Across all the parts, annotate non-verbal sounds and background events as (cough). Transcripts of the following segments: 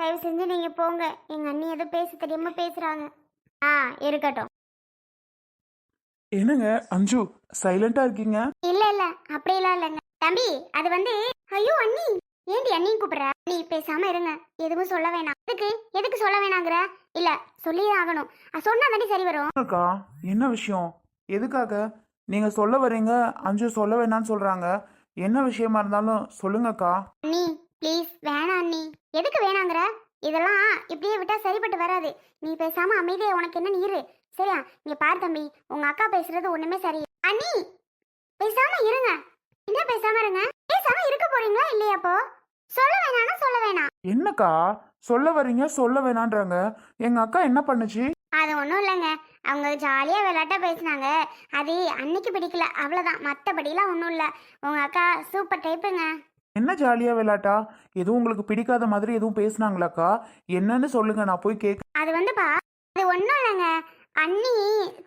தயவு செஞ்சு நீங்க போங்க. எங்க அண்ணி ஏதோ பேச தெரியாம பேசுறாங்க. ஆ இருக்கட்டும். என்னங்க அஞ்சு சைலண்டா இருக்கீங்க? இல்ல இல்ல அப்படியெல்லாம் இல்லைங்க. தம்பி அது வந்து ஐயோ அண்ணி! ஏண்டி அண்ணியும் கூப்பிடுற? நீ பேசாம இருங்க. எதுவும் சொல்ல வேணாம். எதுக்கு? எதுக்கு சொல்ல வேணாங்கிற? இல்ல சொல்லியே ஆகணும். சொன்னா தாண்டி சரி வரும். அக்கா? என்ன விஷயம்? எதுக்காக? நீங்க சொல்ல வர்றீங்க அஞ்சு சொல்ல வேணாம்னு சொல்றாங்க. என்ன விஷயமா இருந்தாலும் சொல்லுங்கக்கா அண்ணி ப்ளீஸ் வேணாம் அண்ணி. எதுக்கு வேணாங்கிற? இதெல்லாம் இப்படியே விட்டா சரிப்பட்டு வராது. நீ பேசாம அமைதியா உனக்கு என்ன நீரு? சரியா? இங்க பாரு தம்பி உங்க அக்கா பேசுறது ஒண்ணுமே சரி. அண்ணி பேசாம இருங்க. என்ன பேசாம இருங்க? பேசாம இருக்க போறீங்களா இல்லையா அப்போ? சொல்ல வேணாம்னா சொல்ல வேணாம். என்னக்கா? சொல்ல வர்றீங்க சொல்ல வேணான்றாங்க. எங்க அக்கா என்ன பண்ணுச்சு? அது ஒன்றும் இல்லைங்க. அவங்க ஜாலியாக விளையாட்டா பேசினாங்க. அது அன்னைக்கு பிடிக்கல. அவ்வளோதான் மற்றபடிலாம் ஒன்றும் இல்லை. உங்கள் அக்கா சூப்பர் டைப்புங்க. என்ன ஜாலியா விளாட்டா? எதுவும் உங்களுக்கு பிடிக்காத மாதிரி எதுவும் பேசுனாங்களாக்கா? என்னன்னு சொல்லுங்க நான் போய் கேட்க அது வந்துப்பா அது ஒன்றும் இல்லைங்க. அண்ணி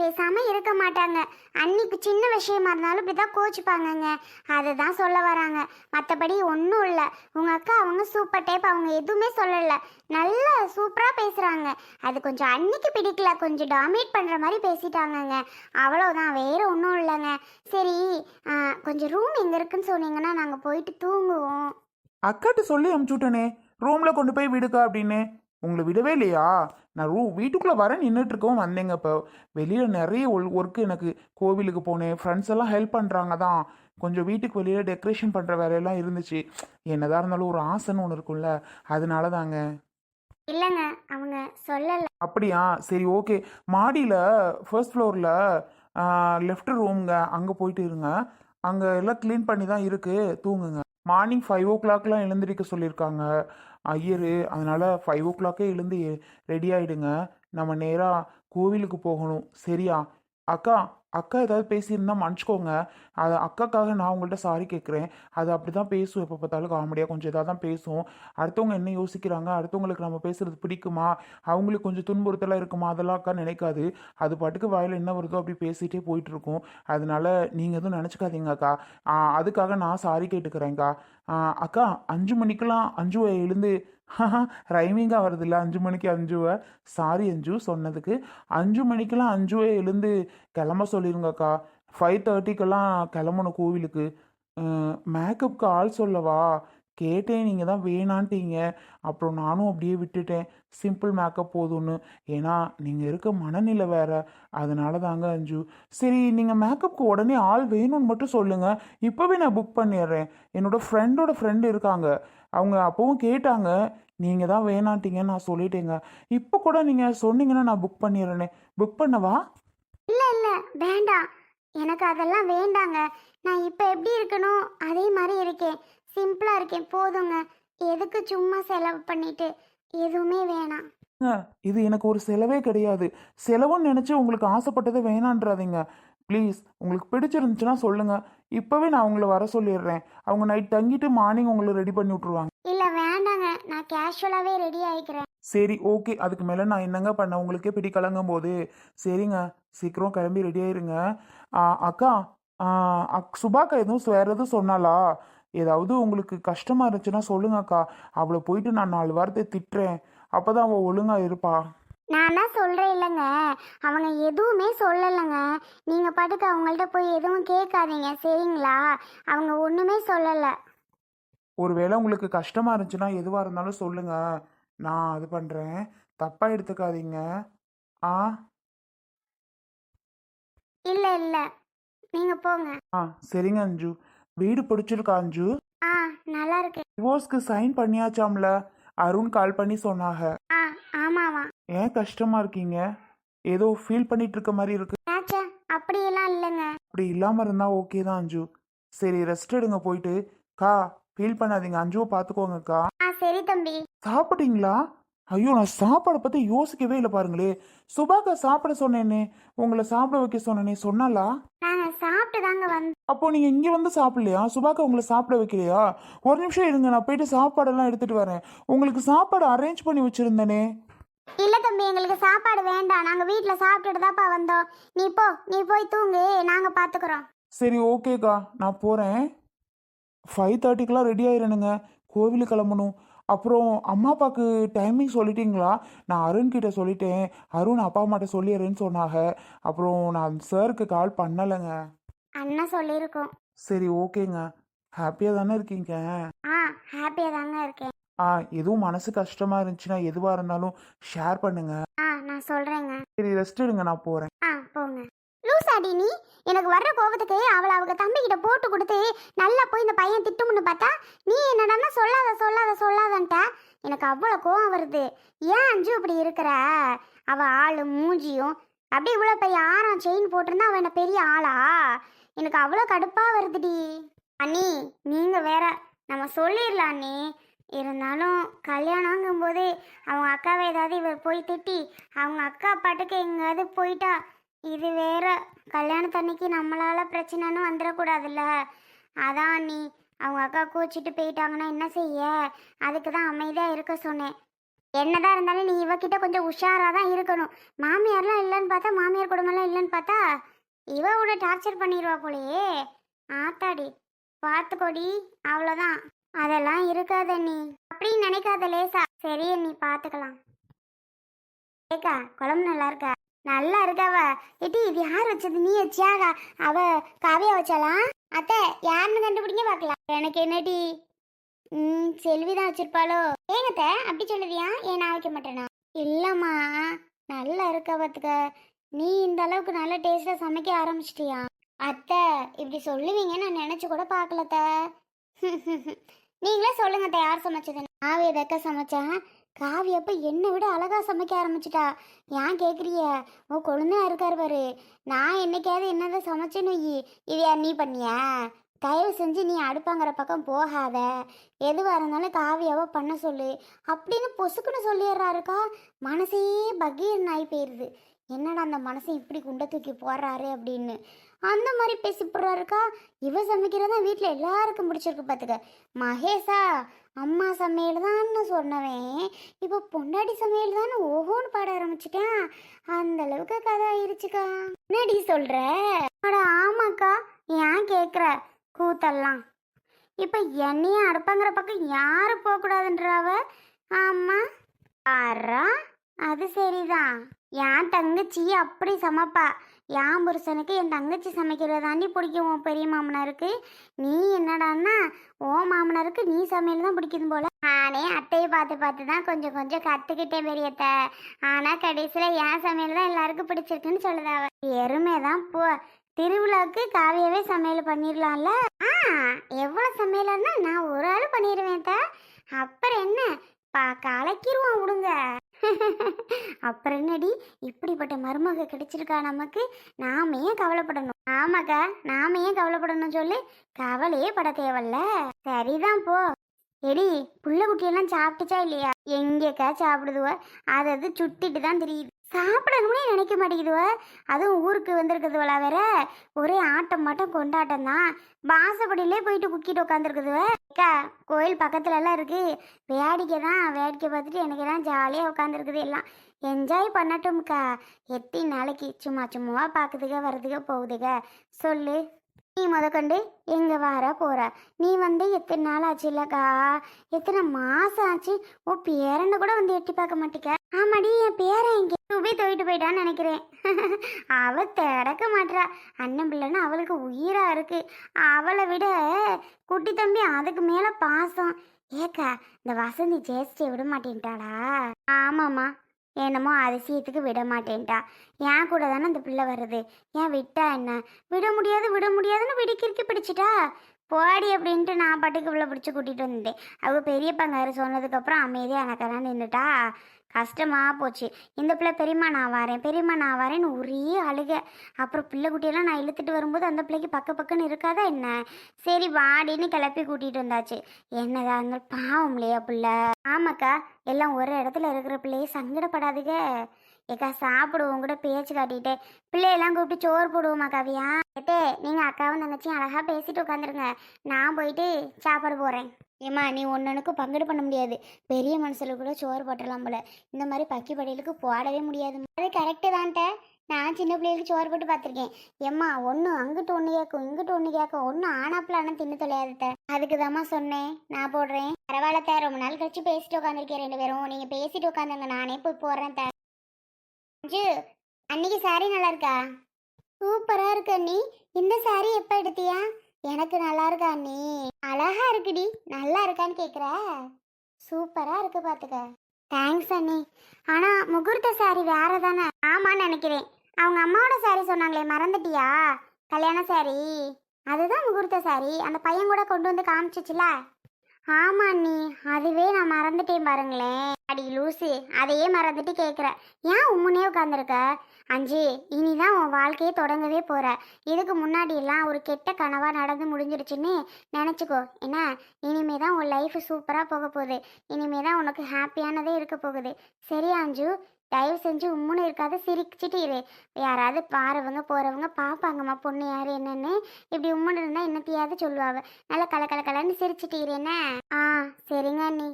பேசாமல் இருக்க மாட்டாங்க. அன்னிக்கு சின்ன விஷயமா இருந்தாலும் இப்படி தான் கோச்சிப்பாங்கங்க. அதுதான் சொல்ல வராங்க. மற்றபடி ஒன்றும் இல்லை. உங்கள் அக்கா அவங்க சூப்பர் டைப் அவங்க எதுவுமே சொல்லலை. நல்லா சூப்பராக பேசுகிறாங்க அது கொஞ்சம் அன்னிக்கு பிடிக்கல. கொஞ்சம் டாமினேட் பண்ணுற மாதிரி பேசிட்டாங்கங்க. அவ்வளோதான் வேறு ஒன்றும் இல்லைங்க. சரி கொஞ்சம் ரூம் எங்கே இருக்குன்னு சொன்னீங்கன்னா நாங்கள் போயிட்டு தூங்குவோம். அக்காட்ட சொல்லி அமுச்சுட்டனே ரூமில் கொண்டு போய் விடுக்கா அப்படின்னு. உங்களை விடவே இல்லையா? நான் ரூ வீட்டுக்குள்ள வர நின்றுட்டு இருக்கவும் வந்தேங்க இப்போ. வெளியில நிறைய ஒர்க் எனக்கு. கோவிலுக்கு போனேன். ஃப்ரெண்ட்ஸ் எல்லாம் ஹெல்ப் பண்றாங்க தான் கொஞ்சம் வீட்டுக்கு வெளியில டெக்கரேஷன் பண்ற வேலையெல்லாம் இருந்துச்சு. என்னதான் இருந்தாலும் ஒரு ஆசைன்னு ஒன்று இருக்கும்ல. அதனால தாங்க இல்லைங்க. அவங்க சொல்லலை. அப்படியா? சரி ஓகே மாடியில் ஃபர்ஸ்ட் ஃப்ளோரில் லெஃப்ட் ரூம்ங்க அங்கே போயிட்டு இருங்க. அங்கே எல்லாம் க்ளீன் பண்ணி தான் இருக்குது தூங்குங்க. மார்னிங் ஃபைவ் ஓ கிளாக்லாம் எழுந்திருக்க சொல்லியிருக்காங்க. ஐயரு அதனால் ஃபைவ் ஓ கிளாக்கே எழுந்து ரெடி ஆகிடுங்க நம்ம நேராக கோவிலுக்கு போகணும். சரியா? அக்கா அக்கா ஏதாவது பேசியிருந்தா மன்னிச்சிக்கோங்க. அது அக்காக்காக நான் உங்கள்கிட்ட சாரி கேட்குறேன் அது அப்படி தான் பேசும் எப்போ பார்த்தாலும் காமெடியாக கொஞ்சம் இதாக தான் பேசும் அடுத்தவங்க என்ன யோசிக்கிறாங்க? அடுத்தவங்களுக்கு நம்ம பேசுகிறது பிடிக்குமா? அவங்களுக்கு கொஞ்சம் துன்புறுத்தலாக இருக்குமா? அதெல்லாம் அக்கா நினைக்காது. அது பாட்டுக்கு வாயில் என்ன வருதோ அப்படி பேசிகிட்டே போயிட்டுருக்கும். அதனால நீங்கள் எதுவும் நினச்சிக்காதீங்க அக்கா. அதுக்காக நான் சாரி கேட்டுக்கிறேன்க்கா அக்கா. அஞ்சு மணிக்கெலாம் அஞ்சு எழுந்து ரைமிங்காக வருதில்ல. அஞ்சு மணிக்கு அஞ்சுவை. சாரி அஞ்சு சொன்னதுக்கு. அஞ்சு மணிக்கெல்லாம் அஞ்சுவை எழுந்து கிளம்ப சொல்லிருங்கக்கா. ஃபைவ் தேர்ட்டிக்கெல்லாம் கிளம்பணும் கோவிலுக்கு. மேக்கப்புக்கு ஆள் சொல்லவா? கேட்டேன் நீங்கள் தான் வேணான்ட்டீங்க. அப்புறம் நானும் அப்படியே விட்டுட்டேன். சிம்பிள் மேக்கப் போதும்னு. ஏன்னா நீங்கள் இருக்க மனநிலை வேற. அதனால தாங்க அஞ்சு. சரி நீங்கள் மேக்கப்புக்கு உடனே ஆள் வேணும்னு மட்டும் சொல்லுங்கள் இப்போவே நான் புக் பண்ணிடுறேன். என்னோடய ஃப்ரெண்டோட ஃப்ரெண்டு இருக்காங்க. அவங்க அப்போவும் கேட்டாங்க நீங்கள் தான் வேணான்ட்டீங்கன்னு நான் சொல்லிட்டேங்க. இப்போ கூட நீங்கள் சொன்னீங்கன்னா நான் புக் பண்ணிடுறேனே புக் பண்ணவா? இல்லை இல்லை. வேண்டாம். எனக்கு அதெல்லாம் வேண்டாங்க. நான் இப்போ எப்படி இருக்கணும் அதே மாதிரி இருக்கேன். சிம்பிளாக இருக்கேன். போதுங்க. எதுக்கு சும்மா செலவு பண்ணிட்டு? எதுவுமே வேணாம். இது எனக்கு ஒரு செலவே கிடையாது. செலவுன்னு நினச்சி உங்களுக்கு ஆசைப்பட்டதை வேணான்றாதீங்க. ப்ளீஸ் உங்களுக்கு பிடிச்சிருந்துச்சுன்னா சொல்லுங்க. இப்போவே நான் உங்களை வர சொல்லிடுறேன். அவங்க நைட் தங்கிட்டு மார்னிங் உங்களை ரெடி பண்ணி விட்ருவாங்க இல்லை வேண்டாங்க. நான் கேஷுவலாகவே ரெடி ஆகிக்கிறேன் சரி ஓகே அதுக்கு மேலே நான் என்னங்க பண்ண? உங்களுக்கே பிடி கலங்கும் போது. சரிங்க. சீக்கிரம் கிளம்பி ரெடி ஆயிருங்க. ஆ, அக்கா ஆ, அக் சுபாக்கா எதுவும் வேற எதுவும் சொன்னாலா ஏதாவது உங்களுக்கு கஷ்டமா இருந்துச்சுன்னா சொல்லுங்க அக்கா. அவளை போயிட்டு நான் நாலு வாரத்தை திட்டுறேன். அப்பதான் அவள் ஒழுங்கா இருப்பா. நான் தான் சொல்கிறேன் இல்லைங்க. அவங்க எதுவுமே சொல்லலைங்க. நீங்கள் பாட்டுக்கு அவங்கள்ட்ட போய் எதுவும் கேட்காதீங்க சரிங்களா? அவங்க ஒன்றுமே சொல்லலை. ஒருவேளை உங்களுக்கு கஷ்டமா இருந்துச்சுன்னா எதுவாக இருந்தாலும் சொல்லுங்க. நான் இது பண்ணுறேன் தப்பா எடுத்துக்காதீங்க. ஆ? இல்லை இல்லை. நீங்கள் போங்க. ஆ சரிங்க அஞ்சு. வீடு பிடிச்சிருக்கா அஞ்சு? ஆ நல்லா இருக்கு. டிவோர்ஸ்க்கு சைன் பண்ணியாச்சாம்ல? அருண் கால் பண்ணி சொன்னாங்க. ஆ ஆமாவா? ஏன் கஷ்டமா இருக்கீங்க? ஏதோ ஃபீல் பண்ணிட்டு இருக்க மாதிரி இருக்கு. ஆச்சா அப்படியெல்லாம் இல்லைங்க. அப்படி இல்லாம இருந்தா ஓகே தான் அஞ்சு. சரி ரெஸ்ட் எடுங்க போயிட்டு. கா ஃபீல் பண்ணாதீங்க. அஞ்சுவை பார்த்துக்கோங்கக்கா ஆ சரி தம்பி. சாப்பிட்டீங்களா? ஐயோ நான் சாப்பாடை பத்தி யோசிக்கவே இல்லை பாருங்களே. சுபாக்கா சாப்பிட சொன்னேனே. உங்களை சாப்பிட வைக்க சொன்னேனே. சொன்னாலா நாங்கள் சாப்பிட்டு தாங்க வந்தோம் அப்போ நீங்க இங்க வந்து சாப்பிடலையா? சுபாக்கா உங்களை சாப்பிட வைக்கலையா? ஒரு நிமிஷம் இருங்க நான் போயிட்டு சாப்பாடெல்லாம் எடுத்துட்டு வரேன். உங்களுக்கு சாப்பாடு அரேஞ்ச் பண்ணி வச்சிருந்தேனே. இல்லை தம்பி எங்களுக்கு சாப்பாடு வேண்டாம். நாங்கள் வீட்டில் சாப்பிட்டுட்டு தான்ப்பா வந்தோம். நீ போ நீ போய் தூங்கு. நாங்கள் பார்த்துக்குறோம் சரி ஓகேக்கா. நான் போகிறேன் ஃபைவ் தேர்ட்டிக்கெலாம் ரெடி ஆயிரணுங்க. கோவிலுக்கு கிளம்பணும். அப்புறம் அம்மா அப்பாவுக்கு டைமிங் சொல்லிட்டீங்களா? நான் அருண் கிட்ட சொல்லிட்டேன். அருண் அப்பா அம்மாட்ட சொல்லிடுறேன்னு சொன்னாங்க. அப்புறம் நான் சாருக்கு கால் பண்ணலைங்க. அண்ணன் சொல்லியிருக்கோம். சரி ஓகேங்க. ஹாப்பியாக தானே இருக்கீங்க? ஆ ஹாப்பியாக தாங்க இருக்கேன். ஆ எதுவும் மனசு கஷ்டமா இருந்துச்சுன்னா எதுவாக இருந்தாலும் ஷேர் பண்ணுங்க. ஆ நான் சொல்கிறேங்க சரி ரெஸ்ட் எடுங்க நான் போகிறேன் ஆ போங்க. லூசாடி நீ. எனக்கு வர்ற கோபத்துக்கு அவளை அவங்க தம்பிக்கிட்ட போட்டு கொடுத்து நல்லா போய் இந்த பையன் திட்டும்னு பார்த்தா நீ என்னடான்னா சொல்லாத சொல்லாத சொல்லாதன்ட்ட. எனக்கு அவ்வளோ கோவம் வருது. ஏன் அஞ்சு இப்படி இருக்கிற? அவள் ஆள் மூஞ்சியும். அப்படியே இவ்வளோ பெரிய ஆறாம் செயின் போட்டிருந்தா அவள் என்ன பெரிய ஆளா? எனக்கு அவ்வளோ கடுப்பாக வருதுடி. அண்ணி நீங்கள் வேற நம்ம சொல்லிடலாம் அண்ணி. இருந்தாலும் கல்யாணங்கும்போது அவங்க அக்காவை ஏதாவது இவர் போய் திட்டி அவங்க அக்கா பாட்டுக்கு எங்கேயாவது போயிட்டா இது வேற கல்யாணத்தன்னைக்கு நம்மளால பிரச்சனைன்னு வந்துடக்கூடாதுல்ல அதான் நீ அவங்க அக்கா கூச்சிட்டு போயிட்டாங்கன்னா என்ன செய்ய? அதுக்கு தான் அமைதியாக இருக்க சொன்னேன். என்னதான் இருந்தாலும் நீ இவகிட்ட கொஞ்சம் உஷாராக தான் இருக்கணும். மாமியார்லாம் இல்லைன்னு பார்த்தா மாமியார் குடும்பம்லாம் இல்லைன்னு பார்த்தா இவ உட டார்ச்சர் பண்ணிடுவா போலயே. ஆத்தாடி பார்த்துக்கோடி அவ்வளோதான் அதெல்லாம் இருக்காத நீ அப்படின்னு நினைக்காத லேசா. சரி நீ பார்த்துக்கலாம். ஏக்கா குழம்பு நல்லா இருக்கா? நல்லா இருக்காவ. ஏட்டி இது யார் வச்சது? நீ வச்சியாகா அவ காவியா வச்சாலாம் அத்தை யாருன்னு கண்டுபிடிங்க பார்க்கலாம். எனக்கு என்னடி? ம் செல்வி தான் வச்சிருப்பாளோ ஏங்கத்த அப்படி சொல்லுவியா ஏன் நான் வைக்க மாட்டேனா? இல்லம்மா நல்லா இருக்கா பார்த்துக்க நீ இந்த அளவுக்கு நல்ல டேஸ்டா சமைக்க ஆரம்பிச்சிட்டியா? அத்தை இப்படி சொல்லுவீங்க நான் நினைச்சு கூட பார்க்கலத்த (laughs) நீங்களே சொல்லுங்க அத்தை யார் சமைச்சது நான் தக்க சமைச்சா காவியப்ப என்னை விட அழகா சமைக்க ஆரம்பிச்சிட்டா. ஏன் கேக்குறிய? உன் கொழுந்தா இருக்காரு பாரு. நான் என்னைக்காவது என்னதான் சமைச்சேன்னு இது யார் நீ பண்ணியா? தயவு செஞ்சு நீ அடுப்பாங்கிற பக்கம் போகாத. எதுவாக இருந்தாலும் காவியாவோ பண்ண சொல்லு. அப்படின்னு பொசுக்குன்னு சொல்லிடுறாருக்கா. மனசே பகீர் நாய் போயிடுது என்னடா அந்த மனசை இப்படி குண்டை தூக்கி போடுறாரு அப்படின்னு. அந்த மாதிரி பேசிப்படுறாருக்கா. இவ சமைக்கிறதா வீட்டில் எல்லாருக்கும் பிடிச்சிருக்கு பார்த்துக்க மகேஷா அம்மா சமையல் தான்னு சொன்னவன். இப்போ பொண்டாடி சமையல் தானே ஓஹோன்னு பாட ஆரம்பிச்சிட்டான் அந்த அளவுக்கு கதை ஆயிருச்சுக்கா. என்னடி சொல்ற? அட ஆமாக்கா. ஏன் கேட்குற கூத்தெல்லாம். இப்போ என்னையும் அடுப்பாங்கிற பக்கம் யாரும் போகக்கூடாதுன்றாவ? ஆமா. ஆறா அது சரிதான். என் தங்கச்சி அப்படி சமைப்பா. என் புருஷனுக்கு என் தங்கச்சி சமைக்கிறது தாண்டி பிடிக்கும் உன் பெரிய மாமனாருக்கு. நீ என்னடான்னா ஓ மாமனாருக்கு நீ சமையல் தான் பிடிக்குது போல. நானே அத்தையை பார்த்து பார்த்து தான் கொஞ்சம் கொஞ்சம் கற்றுக்கிட்டேன் பெரியத்த. ஆனால் கடைசியில் என் சமையல் தான் எல்லாருக்கும் பிடிச்சிருக்குன்னு சொல்லுதாவ எருமை தான் போ திருவிழாவுக்கு காவியாவே சமையல் பண்ணிடலாம்ல ஆ எவ்வளோ சமையல்னா நான் ஒரு ஆள் பண்ணிடுவேன் தா அப்புறம் என்ன? பா கலக்கிருவோம் விடுங்க. (laughs) அப்புறம் என்னடி? இப்படிப்பட்ட மருமக கிடைச்சிருக்கா நமக்கு? நாம ஏன் கவலைப்படணும்? ஆமாக்கா நாம ஏன் கவலைப்படணும் சொல்லு? கவலையே பட தேவையில்ல. சரிதான் போ. எடி புள்ள குட்டியெல்லாம் சாப்பிட்டுச்சா இல்லையா? எங்கேக்கா சாப்பிடுதுவ? அது அது சுட்டிட்டு தான் தெரியுது. சாப்பிடணும்னே நினைக்க மாட்டேங்குதுவ? அதுவும் ஊருக்கு வந்திருக்குதுவளா வேற. ஒரே ஆட்டம் மட்டும் கொண்டாட்டம் தான். வாசப்படியிலே போயிட்டு குக்கிட்டு உட்காந்துருக்குதுவ அக்கா கோயில் பக்கத்துல எல்லாம் இருக்கு. வேடிக்கை தான். வேடிக்கை பார்த்துட்டு எனக்கு எல்லாம் ஜாலியாக உட்காந்துருக்குது எல்லாம். என்ஜாய் பண்ணட்டும்க்கா. எத்தனை நாளைக்கு சும்மா சும்மாவா பார்க்குதுக வருதுக போகுதுக. சொல்லு. நீ முதக்கொண்டு எங்கே வர போகிற நீ வந்து எத்தனை நாள் ஆச்சு இல்லைக்கா? எத்தனை மாதம் ஆச்சு? ஓ பேரனை கூட வந்து எட்டி பார்க்க மாட்டேக்க. ஆமாடி என் பேரன் இங்கே போய் தூக்கிட்டு போயிட்டான்னு நினைக்கிறேன். அவ திறக்க மாட்றா. அண்ணன் பிள்ளைன்னு அவளுக்கு உயிரா இருக்கு. அவளை விட குட்டி தம்பி அதுக்கு மேல பாசம். ஏக்கா இந்த வசந்தி ஜேஸ்டியை விட மாட்டேன்ட்டாளா ஆமாம்மா என்னமோ அதிசயத்துக்கு விட மாட்டேன்ட்டா. என் கூட தானே அந்த பிள்ளை வருது. ஏன் விட்டா என்ன? விட முடியாது விட முடியாதுன்னு விடிக்கிறுக்கி பிடிச்சிட்டா. போடி அப்படின்ட்டு நான் பாட்டுக்கு இவ்வளோ பிடிச்சி கூட்டிகிட்டு வந்தேன். அவங்க பெரிய சொன்னதுக்கப்புறம் அமைதியாக எனக்கெல்லாம் நின்றுட்டா கஷ்டமாக போச்சு. இந்த பிள்ளை பெரியம்மா நான் வரேன் பெரியம்மா நான் வரேன்னு ஒரே அழுக. அப்புறம் பிள்ளை குட்டியெல்லாம் நான் இழுத்துட்டு வரும்போது அந்த பிள்ளைக்கு பக்க பக்கன்னு இருக்காதா என்ன? சரி வாடின்னு கிளப்பி கூட்டிகிட்டு வந்தாச்சு. என்னதா இருந்தாலும் பாவம் இல்லையா பிள்ளை? ஆமாக்கா எல்லாம் ஒரு இடத்துல இருக்கிற பிள்ளையே சங்கடப்படாதுங்க ஏக்கா சாப்பிடுவோம் கூட பேச்சு காட்டிட்டு பிள்ளையெல்லாம் கூப்பிட்டு சோறு போடுவோமா கவியா? ஏட்டே நீங்கள் அக்காவும் தங்கச்சியும் அழகாக பேசிட்டு உட்காந்துருங்க நான் போயிட்டு சாப்பாடு போகிறேன் ஏம்மா நீ ஒன்னொன்னுக்கும் பங்கீடு பண்ண முடியாது. பெரிய மனசில் கூட சோறு போட்டுடலாம் போல. இந்த மாதிரி பக்கி படியலுக்கு போடவே முடியாது. அது கரெக்டு தான்ட்ட. நான் சின்ன பிள்ளைகளுக்கு சோறு போட்டு பார்த்துருக்கேன். எம்மா ஒன்று அங்கிட்டு ஒன்று கேட்கும் இங்கிட்டு ஒன்று கேட்கும் ஒன்று ஆனாப்பில் ஆனால் தின்னு தொலையாதத்த அதுக்கு தாம்மா சொன்னேன். நான் போடுறேன். பரவாயில்ல தே ரொம்ப நாள் கழிச்சு பேசிட்டு உட்காந்துருக்கேன் ரெண்டு பேரும். நீங்கள் பேசிட்டு உட்காந்துங்க நானே போய் போடுறேன் தே. அஞ்சு அன்னைக்கு சாரி நல்லா இருக்கா? சூப்பராக இருக்கு அண்ணி. இந்த சாரி எப்போ எடுத்தியா? எனக்கு நல்லா இருக்கா அண்ணி? அழகா இருக்குடி. நல்லா இருக்கான்னு கேக்குற. சூப்பரா இருக்கு பாத்துக்க. தேங்க்ஸ் அண்ணி. ஆனா முகூர்த்த சாரி வேற தானே? ஆமான்னு நினைக்கிறேன். அவங்க அம்மாவோட சாரி சொன்னாங்களே மறந்துட்டியா? கல்யாண சாரி அதுதான் முகூர்த்த சாரி அந்த பையன் கூட கொண்டு வந்து காமிச்சிச்சுல. ஆமா அண்ணி. அதுவே நான் மறந்துட்டேன் பாருங்களேன். அடி லூசு அதையே மறந்துட்டு கேட்குற ஏன் உம்முனே உட்காந்துருக்க அஞ்சு இனிதான் உன் வாழ்க்கையே தொடங்கவே போற. இதுக்கு முன்னாடி எல்லாம் ஒரு கெட்ட கனவா நடந்து முடிஞ்சிருச்சுன்னு நினச்சிக்கோ. என்ன? இனிமே தான் உன் லைஃப் சூப்பராக போக போகுது. இனிமே தான் உனக்கு ஹாப்பியானதே இருக்க போகுது. சரி அஞ்சு தயவு செஞ்சு உம்முன்னு இருக்காத சிரிச்சிட்டு இரு. யாராவது பாறவங்க போகிறவங்க பார்ப்பாங்கம்மா பொண்ணு யார் என்னன்னு. இப்படி உம்முன்னு இருந்தால் என்னத்தையாவது சொல்லுவாங்க நல்லா கல கலன்னு சிரிச்சிட்டு இரு என்ன? ஆ சரிங்க அண்ணி.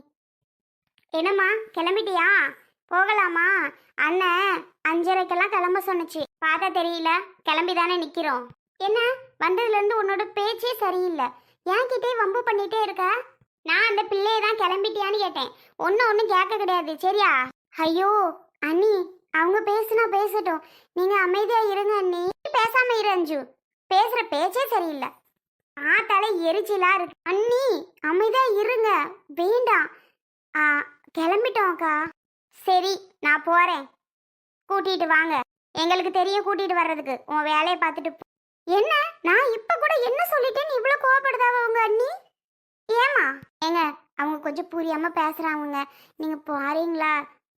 என்னம்மா கிளம்பிட்டியா? போகலாமா? அண்ணன் அஞ்சரைக்கெல்லாம் கிளம்ப சொன்னுச்சு. பார்த்தா தெரியல கிளம்பி தானே நிற்கிறோம் என்ன? வந்ததுலேருந்து உன்னோட பேச்சே சரியில்லை. கிட்டே வம்பு பண்ணிட்டே இருக்க? நான் அந்த பிள்ளையை தான் கிளம்பிட்டியான்னு கேட்டேன். ஒன்றும் ஒன்றும் கேட்க கிடையாது சரியா? ஐயோ அண்ணி அவங்க பேசுனா பேசட்டும். நீங்கள் அமைதியாக இருங்க அண்ணி. பேசாம இரு அஞ்சு. பேச்சே சரியில்லை. ஆ தலை எரிச்சலா இருக்கு. அண்ணி அமைதியாக இருங்க. வேண்டாம். கிளம்பிட்டோம் அக்கா சரி நான் போகிறேன் கூட்டிகிட்டு வாங்க. எங்களுக்கு தெரியும் கூட்டிகிட்டு வர்றதுக்கு. உன் வேலையை பார்த்துட்டு போ. என்ன? நான் இப்போ கூட என்ன சொல்லிட்டேன்னு இவ்வளோ கோவப்படுதாவ உங்க அண்ணி? ஏமா ஏங்க அவங்க கொஞ்சம் புரியாமல் பேசுகிறாங்க நீங்கள் போறீங்களா?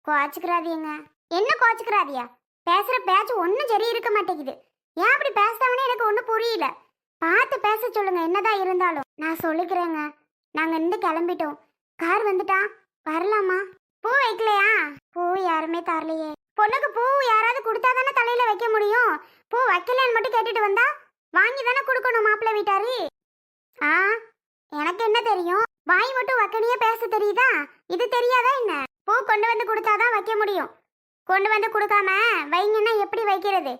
கோச்சிக்கிறாதீங்க. என்ன கோச்சிக்கிறாதியா? பேசுகிற பேச்சு ஒன்றும் சரி இருக்க மாட்டேங்குது. ஏன் அப்படி பேசுகிறவனே எனக்கு ஒன்றும் புரியல. பார்த்து பேச சொல்லுங்க என்னதான் இருந்தாலும். நான் சொல்லிக்கிறேங்க. நாங்கள் இருந்து கிளம்பிட்டோம். கார் வந்துட்டா? வரலாமா? பூ வைக்கலையா? பூ யாருமே தரலையே. பொண்ணுக்கு பூ யாராவது கொடுத்தா தானே தலையில வைக்க முடியும்? பூ வைக்கலன்னு மட்டும் கேட்டுட்டு வந்தா வாங்கி தானே கொடுக்கணும் மாப்பிள்ளை வீட்டாரு? ஆ எனக்கு என்ன தெரியும்? வாய் மட்டும் வக்கனையே பேச தெரியுதா? இது தெரியாதா என்ன? பூ கொண்டு வந்து கொடுத்தாதான் வைக்க முடியும். கொண்டு வந்து கொடுக்காம வைங்கன்னா எப்படி வைக்கிறது?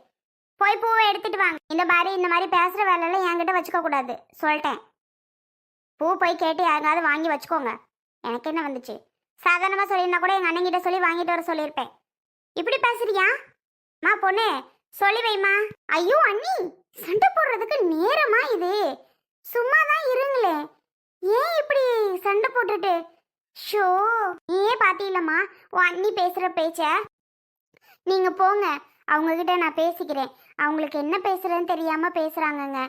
போய் பூவை எடுத்துட்டு வாங்க. இந்த மாதிரி இந்த மாதிரி பேசுற வேலையெல்லாம் என்கிட்ட வச்சுக்க கூடாது. சொல்லிட்டேன். பூ போய் கேட்டு யாருக்காவது வாங்கி வச்சுக்கோங்க. எனக்கு என்ன வந்துச்சு? சாதாரணமாக சொல்லியிருந்தா கூட எங்கள் அண்ணங்கிட்ட சொல்லி வாங்கிட்டு வர சொல்லியிருப்பேன். இப்படி பேசுறியா? மா பொண்ணு சொல்லி வைமா ஐயோ அண்ணி சண்டை போடுறதுக்கு நேரமா இது? சும்மா தான் இருங்களே. ஏன் இப்படி சண்டை போட்டுட்டு? ஷோ நீயே பார்த்தீங்களம்மா உன் அண்ணி பேசுகிற பேச்ச. நீங்கள் போங்க அவங்கக்கிட்ட நான் பேசிக்கிறேன். அவங்களுக்கு என்ன பேசுகிறேன்னு தெரியாமல் பேசுகிறாங்கங்க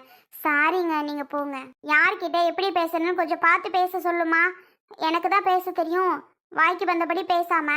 சாரிங்க நீங்கள் போங்க. யார்கிட்ட எப்படி பேசணும்னு கொஞ்சம் பார்த்து பேச சொல்லுமா. எனக்கு தான் பேச தெரியும். வாய்க்கு வந்தபடி பேசாம